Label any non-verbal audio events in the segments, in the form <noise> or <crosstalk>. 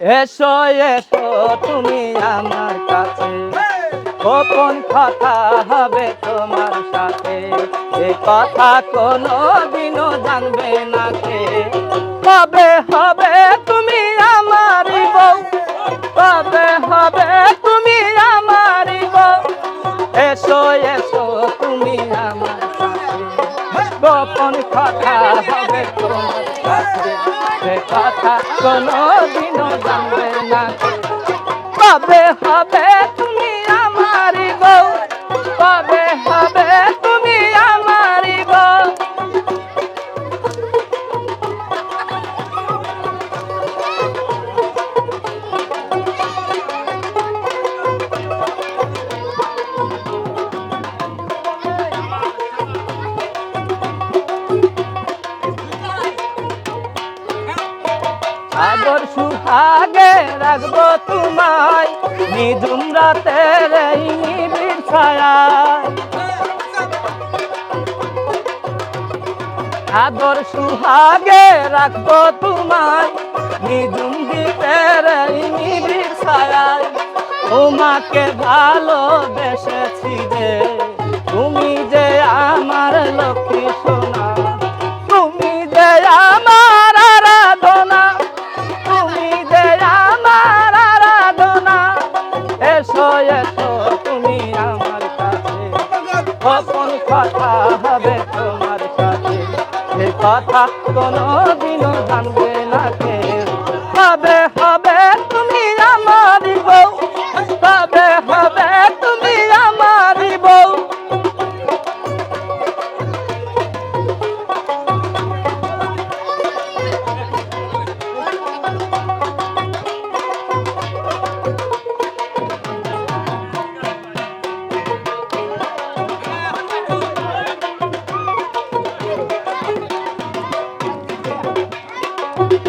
এসো এসো তুমি আমার কাছে। গোপন কথা হবে তোমার সাথে। এ কথা কোনো দিনও জানবে না কে। কবে হবে তুমি আমারই বউ? কবে হবে তুমি আমারই বউ? এসো এসো তুমি আমার কাছে। গোপন কথা হবে তোমার কথা কোনো দিনও না। কবে হবে তুমি আমার বউ? কবে হবে সাগর সুহাগে রাখব তোমায়। নিঝুম ছায়ায়। সাগর সুহাগে রাখব তোমায়। নিঝুম ছায়ায়। তোমাকে ভালোবেসেছি রে তুমি যে আমার লক্ষ্মী কথা কোনো দিনও ভাঙবে না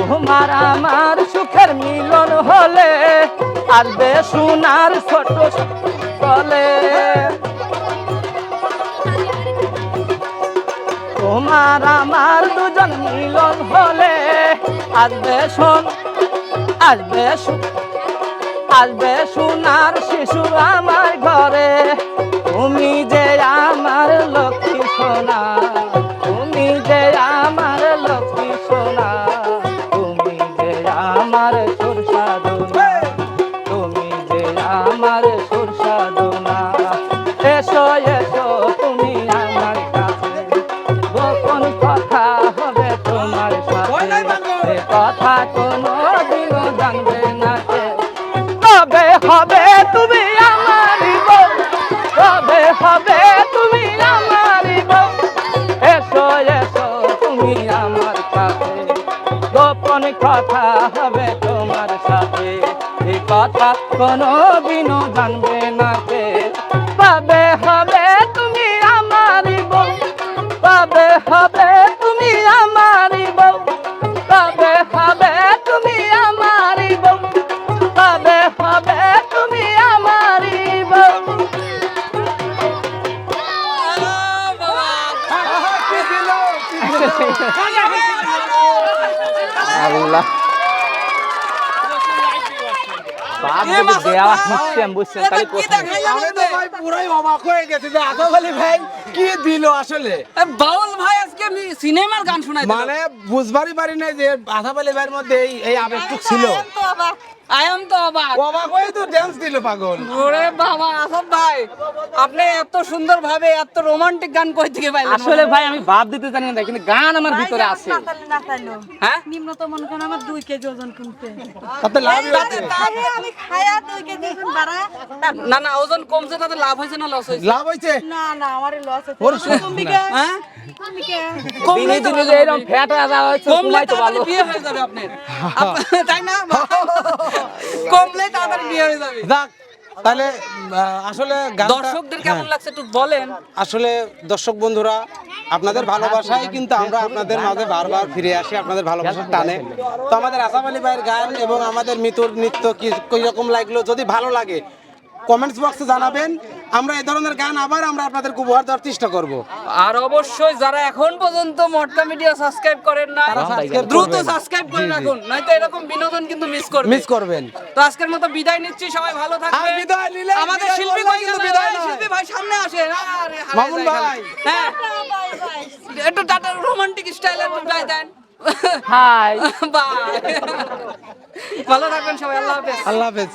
তোমার আমার সুখের মিলন হলে আসবে সোনার ছোট কলে তোমার আমার দুজন মিলন হলে আসবে শোন আসবে সু- আসবে সোনার শিশু আমার ঘরে। তুমি যে আমার লক্ষ্মী সোনা কথা কোনো দিনও জানবে না। কবে হবে তুমি আমারই বউ। কবে হবে তুমি আমারই বউ। এসো এসো, তুমি আমার কাছে গোপন কথা হবে তোমার সাথে। এই কথা কোনো দিনও জানবে আল্লাহ। দেওয়া সিস্টেম বুঝছেন তাহলে কোথায়? পুরাই অবাক হয়ে গেছে যে আসাফ আলী ভাই কি দিল আসলে? বাউল ভাই আজকে আমি সিনেমার গান শোনাই মানে বুঝবারই পারি নাই যে ভাইয়ের মধ্যে এই এই আবেগটুক ছিল। আয়াম তো অবাক। অবাক। হয়ে তো ড্যান্স দিল পাগল। ওরে বাবা আসাদ ভাই আপনি এত সুন্দর ভাবে এত রোমান্টিক গান কই থেকে পাইলেন? আসলে ভাই আমি ভাব দিতে জানি না কিন্তু গান আমার ভিতরে আছে। হ্যাঁ? নিম্নত মনে করেন আমার দুই কেজি ওজন কমছে। তাতে আমি খায়া কেজি বাড়া না না ওজন কমছে তাতে লাভ হয়েছে না লস হয়েছে? লাভ হয়েছে? না না আমার লস হ্যাঁ? হয়ে কমলে তাড়াতাড়ি বিয়ে হয়ে যাবে <laughs> হয়ে তাহলে আসলে দর্শকদের কেমন হ্যাঁ, লাগছে একটু বলেন। আসলে দর্শক বন্ধুরা আপনাদের ভালোবাসায় কিন্তু আমরা আপনাদের মাঝে বারবার ফিরে আসি আপনাদের ভালোবাসার টানে। তো আমাদের আসাফ আলী ভাইয়ের গান এবং আমাদের মিতুর নৃত্য কি রকম লাগল? যদি ভালো লাগে কমেন্টস বক্সে জানাবেন। আমরা এই ধরনের গান আবার আমরা আপনাদেরকে উপহার দেওয়ার চেষ্টা করব। আর অবশ্যই যারা এখন পর্যন্ত মটকা মিডিয়া সাবস্ক্রাইব করেন না তারা subscribe দ্রুত সাবস্ক্রাইব করে রাখুন নয়তো এরকম বিনোদন কিন্তু মিস করবে। মিস করবেন। তো আজকের মতো বিদায় নিচ্ছি সবাই ভালো আর থাকবেন। বিদায় নিলে আমাদের শিল্পী কই কিন্তু বিদায়। শিল্পী ভাই সামনে আসেন আরে মামুন ভাই। হ্যাঁ। একটু টাটা রোমান্টিক স্টাইলে একটু গায়ে দেন। হাই বাই <laughs> ভালো থাকবেন সবাই আল্লাহ হাফেজ। আল্লাহ হাফেজ।